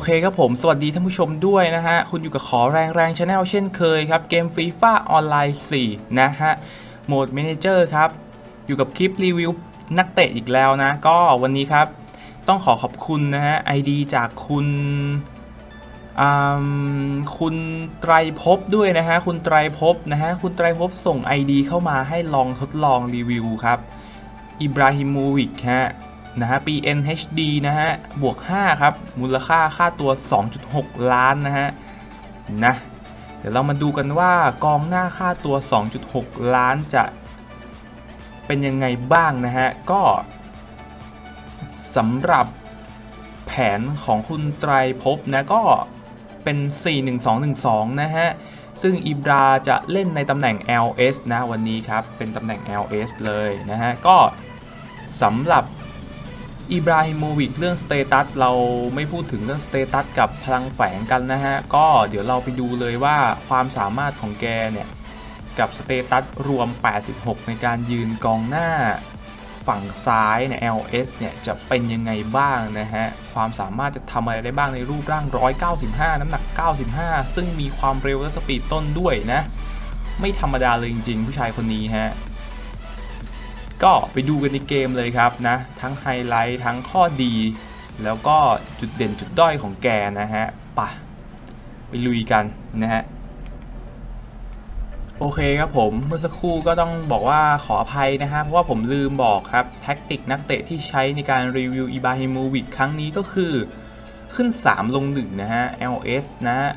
อเคครับผมสวัสดีท่านผู้ชมด้วยนะฮะ คุณอยู่กับขอแรงแรงชาแนลเช่นเคยครับ เกมฟีฟ่าออนไลน์4นะฮะโหมด m ม n เจอร์ครับ อยู่กับคลิปรีวิวนักเตะอีกแล้วนะ ก็วันนี้ครับ ต้องขอขอบคุณนะฮะ ID จากคุณคุณไตรภพด้วยนะฮะ คุณไตรภพนะฮะ คุณไตรภพส่ง ID เข้ามาให้ลองทดลองรีวิวครับอิบราฮิโมวิกฮะ นะฮะปี NHD นะฮะ บวก 5 ครับ มูลค่าค่าตัว 2.6 ล้านนะฮะ นะ เดี๋ยวเรามาดูกันว่ากองหน้าค่าตัว 2.6 ล้านจะเป็นยังไงบ้างนะฮะ ก็สำหรับแผนของคุณไตรภพนะ ก็เป็น 4-1-2-1-2 นะฮะ ซึ่งอิบราจะเล่นในตำแหน่ง LS นะวันนี้ครับ เป็นตำแหน่ง LS เลยนะฮะ ก็สำหรับ อิบราฮิโมวิกเรื่องสเตตัสเราไม่พูดถึงเรื่องสเตตัสกับพลังแฝงกันนะฮะ ก็เดี๋ยวเราไปดูเลยว่าความสามารถของแกเนี่ย กับสเตตัสรวม 86 ในการยืนกองหน้าฝั่งซ้ายเนี่ย LS เนี่ย จะเป็นยังไงบ้างนะฮะ ความสามารถจะทำอะไรได้บ้างในรูปร่าง 195 น้ำหนัก 95 ซึ่งมีความเร็วและสปีดต้นด้วยนะ ไม่ธรรมดาเลยจริงๆ ผู้ชายคนนี้ฮะ ก็ไปดูกันในเกมเลยครับนะ ทั้งไฮไลท์ทั้งข้อดี แล้วก็จุดเด่นจุดด้อยของแกนะฮะปะไปลุยกันนะฮะโอเคครับผมเมื่อสักครู่ก็ต้องบอกว่าขออภัยนะฮะเพราะว่าผมลืมบอกครับ แท็กติกนักเตะที่ใช้ในการรีวิวอิบาฮิโมวิกครั้งนี้ก็คือขึ้น 3 ลง 1 นะฮะ LS นะฮะ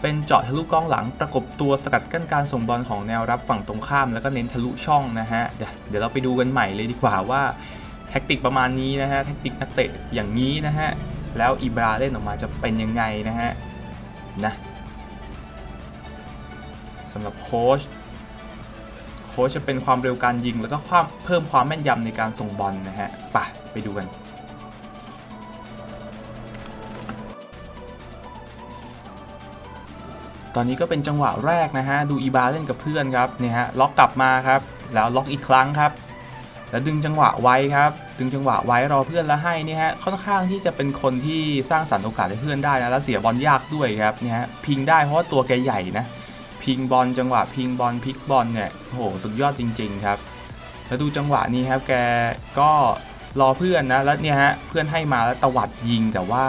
เป็นเจาะทะลุกองหลังประกบตัวสกัดกั้นการส่งบอลของแนวรับฝั่งตรงข้าม แล้วก็เน้นทะลุช่องนะฮะเดี๋ยวเดี๋ยวเราไปดูกันใหม่เลยดีกว่าว่าแท็กติกประมาณนี้นะฮะแท็กติกนักเตะอย่างนี้นะฮะแล้วอิบราเล่นออกมาจะเป็นยังไงนะฮะนะสำหรับโค้ชโค้ชจะเป็นความเร็วการยิง แล้วก็ความเพิ่มความแม่นยำในการส่งบอลนะฮะไปไปดูกัน ตอนนี้ก็เป็นจังหวะแรกนะฮะ ดูอีบาเล่นกับเพื่อนครับเนี่ยฮะล็อกกลับมาครับ แล้วล็อกอีกครั้งครับ แล้วดึงจังหวะไว้ครับ ดึงจังหวะไว้รอเพื่อนแล้วให้นี่ฮะค่อนข้างที่จะเป็นคนที่สร้างสรรค์โอกาสให้เพื่อนได้นะแล้วเสียบอลยากด้วยครับเนี่ยฮะพิงได้เพราะว่าตัวแกใหญ่นะพิงบอลจังหวะพิงบอลพลิกบอลเนี่ยโอ้โหสุดยอดจริง ๆครับ แล้วดูจังหวะนี้ครับแกก็รอเพื่อนนะแล้วเนี่ยฮะเพื่อนให้มาแล้วตวัดยิงแต่ว่า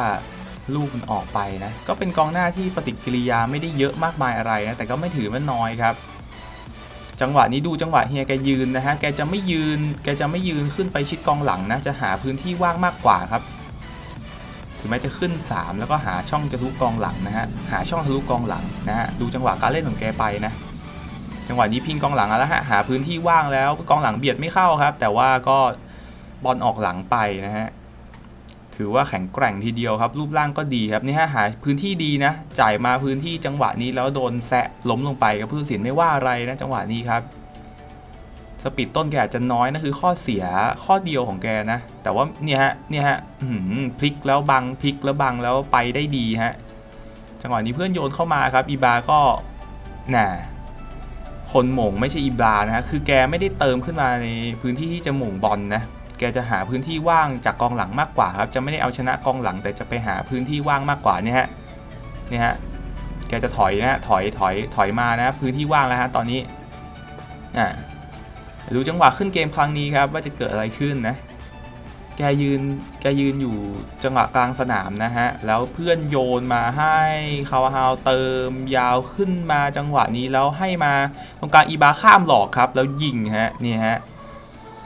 ลูกมันออกไปนะ ก็เป็นกองหน้าที่ปฏิกิริยาไม่ได้เยอะมากมายอะไรนะ แต่ก็ไม่ถือว่าน้อยครับ จังหวะนี้ดูจังหวะเฮียแกยืนนะฮะ แกจะไม่ยืน แกจะไม่ยืนขึ้นไปชิดกองหลังนะ จะหาพื้นที่ว่างมากกว่าครับ ถึงแม้จะขึ้น 3 แล้วก็หาช่องจะทุกกองหลังนะฮะ หาช่องทะลุกองหลังนะฮะ ดูจังหวะการเล่นของแกไปนะ จังหวะนี้พิงกองหลังแล้วฮะ หาพื้นที่ว่างแล้ว กองหลังเบียดไม่เข้าครับ แต่ว่าก็บอลออกหลังไปนะฮะ ถือว่าแข็งแกร่งทีเดียวครับ รูปร่างก็ดีครับนี่ฮะหาพื้นที่ดีนะ จ่ายมาพื้นที่จังหวะนี้แล้วโดนแซะล้มลงไปกับผู้สินไม่ว่าอะไรนะจังหวะนี้ครับสปีดต้นแกอาจจะน้อยนะคือข้อเสียข้อเดียวของแกนะ แต่ว่าเนี่ยฮะเนี่ยฮะพลิกแล้วบังพลิกแล้วบังแล้วไปได้ดีฮะจังหวะนี้เพื่อนโยนเข้ามาครับอีบาก็น่ะคนหม่งไม่ใช่อีบานะฮะคือแกไม่ได้เติมขึ้นมาในพื้นที่ที่จะหม่งบอลนะ แกจะหาพื้นที่ว่างจากกองหลังมากกว่าครับ จะไม่ได้เอาชนะกองหลัง แต่จะไปหาพื้นที่ว่างมากกว่านี่ฮะนี่ฮะแกจะถอยนะฮะถอยถอยถอยมานะพื้นที่ว่างแล้วฮะตอนนี้อ่าดูจังหวะขึ้นเกมครั้งนี้ครับว่าจะเกิดอะไรขึ้นนะแกยืนแกยืนอยู่จังหวะกลางสนามนะฮะ แล้วเพื่อนโยนมาให้คาวฮาวเติมยาวขึ้นมาจังหวะนี้แล้วให้มาตรงกลางอีบาข้ามหลอกครับ แล้วยิงฮะนี่ฮะ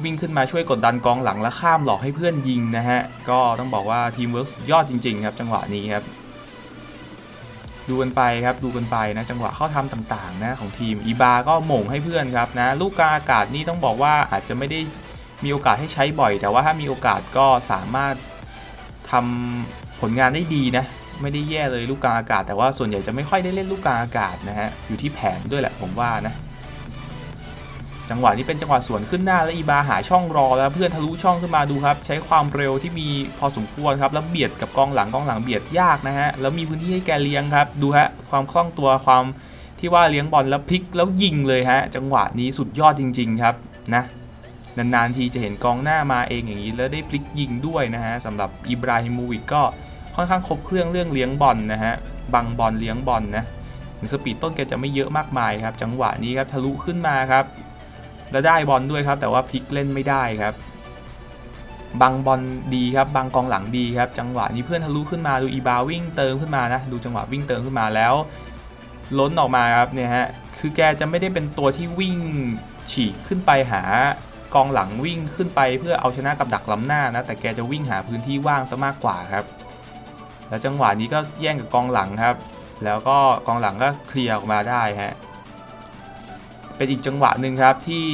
วิ่งขึ้นมาช่วยกดดันกองหลังและข้ามหลอกให้เพื่อนยิงนะฮะ ก็ต้องบอกว่าทีมเวิร์กยอดจริงๆครับจังหวะนี้ครับ ดูกันไปครับดูกันไปนะจังหวะเข้าทำต่างๆนะของทีมอีบาก็หม่งให้เพื่อนครับนะลูกกาอากาศนี่ต้องบอกว่าอาจจะไม่ได้มีโอกาสให้ใช้บ่อย แต่ว่าถ้ามีโอกาสก็สามารถทำผลงานได้ดีนะไม่ได้แย่เลยลูกกลางอากาศ แต่ว่าส่วนใหญ่จะไม่ค่อยได้เล่นลูกกลางอากาศนะฮะอยู่ที่แผนด้วยแหละผมว่านะ จังหวะนี้เป็นจังหวะสวนขึ้นหน้าแล้วอีบาหาช่องรอแล้วเพื่อนทะลุช่องขึ้นมาดูครับ ใช้ความเร็วที่มีพอสมควรครับแล้วเบียดกับกองหลังกองหลังเบียดยากนะฮะแล้วมีพื้นที่ให้แกเลี้ยงครับดูฮะความคล่องตัวความที่ว่าเลี้ยงบอลแล้วพลิกแล้วยิงเลยฮะจังหวะนี้สุดยอดจริง ๆ ครับนะนานๆทีจะเห็นกองหน้ามาเองอย่างนี้แล้วได้พลิกยิงด้วยนะฮะสำหรับอิบราฮิโมวิกก็ค่อนข้างครบเครื่องเรื่องเลี้ยงบอลนะฮะบังบอลเลี้ยงบอลนะถึงสปีดต้นแกจะไม่เยอะมากมายครับ จังหวะนี้ครับทะลุขึ้นมาครับ แล้วได้บอลด้วยครับ แต่ว่าพลิกเล่นไม่ได้ครับบังบอลดีครับบังกองหลังดีครับจังหวะนี้เพื่อนทะลุขึ้นมาดูอีบาวิ่งเติมขึ้นมานะดูจังหวะวิ่งเติมขึ้นมาแล้ว ล้นออกมาครับเนี่ยฮะคือแกจะไม่ได้เป็นตัวที่วิ่งฉีกขึ้นไปหากองหลังวิ่งขึ้นไปเพื่อเอาชนะกับดักล้ำหน้านะแต่แกจะวิ่งหาพื้นที่ว่างซะมากกว่าครับ แล้วจังหวะนี้ก็แย่งกับกองหลังครับ แล้วก็กองหลังก็เคลียร์ออกมาได้ฮะ เป็นอีกจังหวะหนึ่งครับที่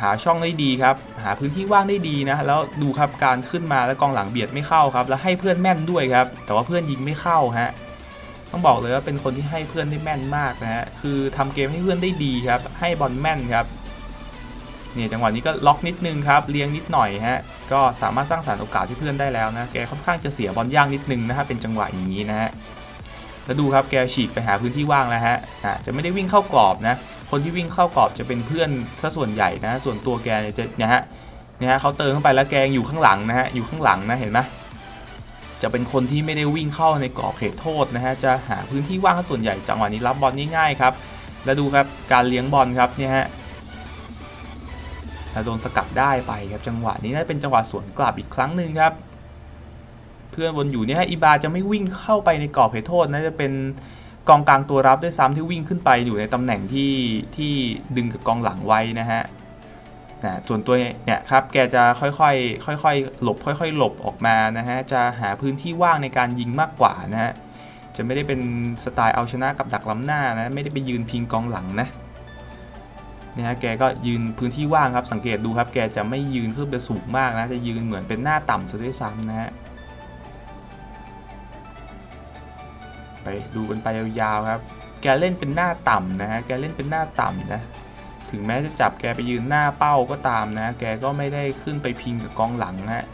หาช่องได้ดีครับหาพื้นที่ว่างได้ดีนะแล้วดูครับการขึ้นมาแล้วกองหลังเบียดไม่เข้าครับแล้วให้เพื่อนแม่นด้วยครับแต่ว่าเพื่อนยิงไม่เข้าฮะต้องบอกเลยว่าเป็นคนที่ให้เพื่อนได้แม่นมากนะฮะคือทำเกมให้เพื่อนได้ดีครับให้บอลแม่นครับเนี่ยจังหวะนี้ก็ล็อกนิดนึงครับเลี้ยงนิดหน่อยฮะก็สามารถสร้างสรรค์โอกาสที่เพื่อนได้แล้วนะแกค่อนข้างจะเสียบอลย่างนิดนึงนะฮะเป็นจังหวะอย่างนี้นะฮะแล้วดูครับแกฉีกไปหาพื้นที่ว่างแล้วฮะอะจะไม่ได้วิ่งเข้ากรอบนะ คนที่วิ่งเข้ากรอบจะเป็นเพื่อนซะส่วนใหญ่นะ ส่วนตัวแกจะเนี่ยฮะเนี่ยฮะเขาเติมเข้าไปแล้วแกอยู่ข้างหลังนะฮะอยู่ข้างหลังนะเห็นไหมจะเป็นคนที่ไม่ได้วิ่งเข้าในกรอบเขตโทษนะฮะจะหาพื้นที่ว่างส่วนใหญ่จังหวะนี้รับบอลง่ายๆครับ แล้วดูครับการเลี้ยงบอลครับเนี่ยฮะโดนสกัดได้ไปครับจังหวะนี้น่าเป็นจังหวะสวนกลับอีกครั้งหนึ่งครับ เพื่อนวนอยู่เนี่ยอีบาจะไม่วิ่งเข้าไปในกรอบเขตโทษนะจะเป็น กองกลางตัวรับด้วยซ้ำที่วิ่งขึ้นไปอยู่ในตำแหน่งที่ที่ดึงกับกองหลังไว้นะฮะนะส่วนตัวเนี่ยครับแกจะค่อยๆค่อยๆหลบค่อย ๆ หลบออกมานะฮะจะหาพื้นที่ว่างในการยิงมากกว่านะฮะจะไม่ได้เป็นสไตล์เอาชนะกับดักล้ำหน้านะไม่ได้ไปยืนพิงกองหลังนะนี่ยฮะแกก็ยืนพื้นที่ว่างครับสังเกตดูครับแกจะไม่ยืนขึ้นไปสูงมากนะจะยืนเหมือนเป็นหน้าต่ำซะด้วยซ้ำนะฮะ ไปดูกันไปยาวๆครับ แกเล่นเป็นหน้าต่ำนะฮะ แกเล่นเป็นหน้าต่ำนะ ถึงแม้จะจับแกไปยืนหน้าเป้าก็ตามนะ แกก็ไม่ได้ขึ้นไปพิงกับกองหลังนะ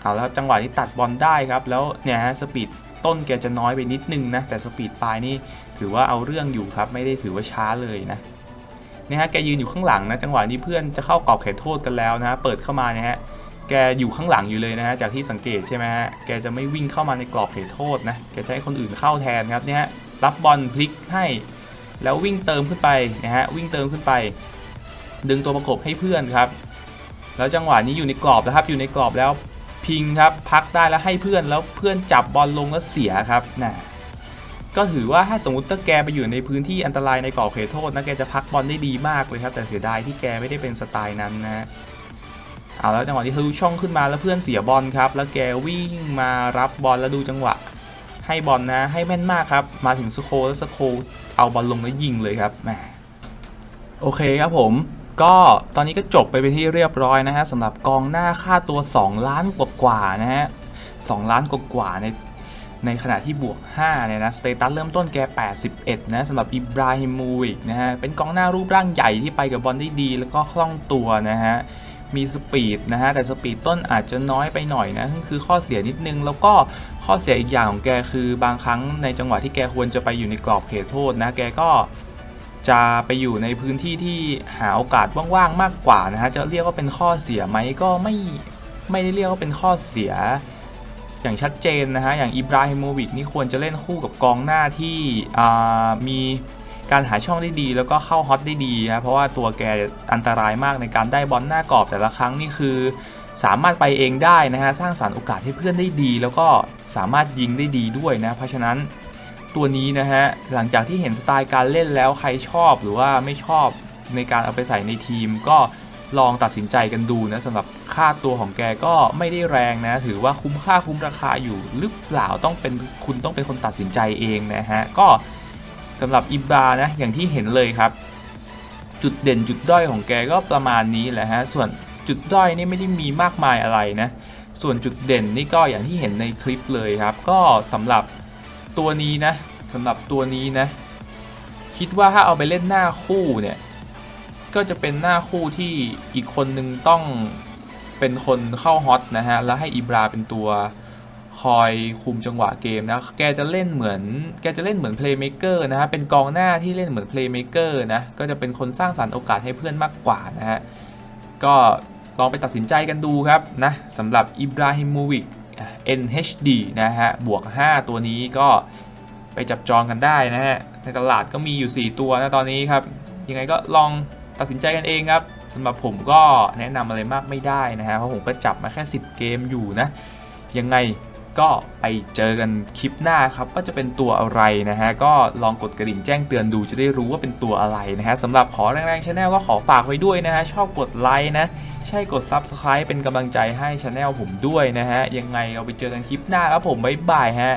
เอาแล้วจังหวะนี้ตัดบอลได้ครับ แล้วเนี่ยฮะสปีดต้นแกจะน้อยไปนิดนึงนะ แต่สปีดปลายนี่ถือว่าเอาเรื่องอยู่ครับ ไม่ได้ถือว่าช้าเลยนะเนี่ยฮะ แกยืนอยู่ข้างหลังนะ จังหวะนี้เพื่อนจะเข้ากรอบเขตโทษกันแล้วนะ เปิดเข้ามาเนี่ยฮะ แกอยู่ข้างหลังอยู่เลยนะฮะจากที่สังเกตใช่ไหมฮะแกจะไม่วิ่งเข้ามาในกรอบเขตโทษนะแกจะให้คนอื่นเข้าแทนครับเนี่ยรับบอลพลิกให้ แล้ววิ่งเติมขึ้นไปนะฮะวิ่งเติมขึ้นไป ดึงตัวประกบให้เพื่อนครับ แล้วจังหวะนี้อยู่ในกรอบนะครับ อยู่ในกรอบแล้วพิงครับพักได้แล้วให้เพื่อนแล้วเพื่อนจับบอลลงแล้วเสียครับนะก็ถือว่าถ้าสมมติถ้าแกไปอยู่ในพื้นที่อันตรายในกรอบเขตโทษนะแกจะพักบอลได้ดีมากเลยครับ แต่เสียดายที่แกไม่ได้เป็นสไตล์นั้นนะ เอาแล้วจังหวะที่ทะลุช่องขึ้นมาแล้วเพื่อนเสียบอลครับ แล้วแกวิ่งมารับบอลแล้วดูจังหวะ ให้บอลนะให้แม่นมากครับ มาถึงสโคแล้วสโคเอาบอลลงแล้วยิงเลยครับแหมโอเคครับผมก็ตอนนี้ก็จบไปเป็นที่เรียบร้อยนะฮะสำหรับกองหน้าค่าตัว 2 ล้านกว่าๆนะฮะ2ล้านกว่าๆในในขณะที่บวก5เนี่ยนะสเตตัสเริ่มต้นแก 81 นะสำหรับอิบราฮิมูวิกนะฮะเป็นกองหน้ารูปร่างใหญ่ที่ไปกับบอลได้ดี แล้วก็คล่องตัวนะฮะ มีสปีดนะฮะแต่สปีดต้นอาจจะน้อยไปหน่อยนะคือข้อเสียนิดนึง แล้วก็ข้อเสียอีกอย่างของแกคือบางครั้งในจังหวะที่แกควรจะไปอยู่ในกรอบเขตโทษนะแกก็จะไปอยู่ในพื้นที่ที่หาโอกาสว่างๆมากกว่านะฮะจะเรียกว่าเป็นข้อเสียไหมก็ไม่ไม่ได้เรียกว่าเป็นข้อเสียอย่างชัดเจนนะฮะอย่างอิบราฮิโมวิกนี่ควรจะเล่นคู่กับกองหน้าที่มี การหาช่องได้ดี แล้วก็เข้าฮอตได้ดีนะเพราะว่าตัวแกอันตรายมากในการได้บอลหน้ากรอบแต่ละครั้งนี่คือ สามารถไปเองได้นะฮะสร้างสารรค์โอกาสให้เพื่อนได้ดี แล้วก็สามารถยิงได้ดีด้วยนะเพราะฉะนั้นตัวนี้นะฮะหลังจากที่เห็นสไตล์การเล่นแล้วใครชอบหรือว่าไม่ชอบในการเอาไปใส่ในทีมก็ลองตัดสินใจกันดูนะสำหรับค่าตัวของแกก็ไม่ได้แรงนะ ถือว่าคุ้มค่าคุ้มราคาอยู่หรือเปล่าต้องเป็นคุณต้องเป็นคนตัดสินใจเองนะฮะ ก็ สำหรับอิบรานะอย่างที่เห็นเลยครับ จุดเด่นจุดด้อยของแกก็ประมาณนี้แหละฮะส่วนจุดด้อยนี่ไม่ได้มีมากมายอะไรนะ ส่วนจุดเด่นนี่ก็อย่างที่เห็นในคลิปเลยครับ ก็สำหรับตัวนี้นะสำหรับตัวนี้นะ คิดว่าถ้าเอาไปเล่นหน้าคู่เนี่ย ก็จะเป็นหน้าคู่ที่อีกคนนึงต้องเป็นคนเข้าฮอตนะฮะ แล้วให้อิบราเป็นตัว คอยคุมจังหวะเกมนะ แกจะเล่นเหมือน แกจะเล่นเหมือนเพลย์เมเกอร์นะฮะ เป็นกองหน้าที่เล่นเหมือนเพลย์เมเกอร์นะ ก็จะเป็นคนสร้างสรรค์โอกาสให้เพื่อนมากกว่านะฮะ ก็ลองไปตัดสินใจกันดูครับนะสำหรับอิบราฮิโมวิก NHD นะฮะ บวก 5 ตัวนี้ก็ไปจับจองกันได้นะฮะ ในตลาดก็มีอยู่ 4 ตัวนะตอนนี้ครับ ยังไงก็ลองตัดสินใจกันเองครับสำหรับผมก็แนะนำอะไรมากไม่ได้นะฮะ เพราะผมก็จับมาแค่ 10 เกมอยู่นะ ยังไง ก็ไปเจอกันคลิปหน้าครับว่าจะเป็นตัวอะไรนะฮะก็ลองกดกระดิ่งแจ้งเตือนดูจะได้รู้ว่าเป็นตัวอะไรนะฮะสำหรับขอแรงๆชาแนลก็ขอฝากไว้ด้วยนะฮะชอบกดไลค์นะใช่กด Subscribe เป็นกำลังใจให้ชาแนลผมด้วยนะฮะยังไงเราไปเจอกันคลิปหน้าครับผมบ๊ายบายฮะ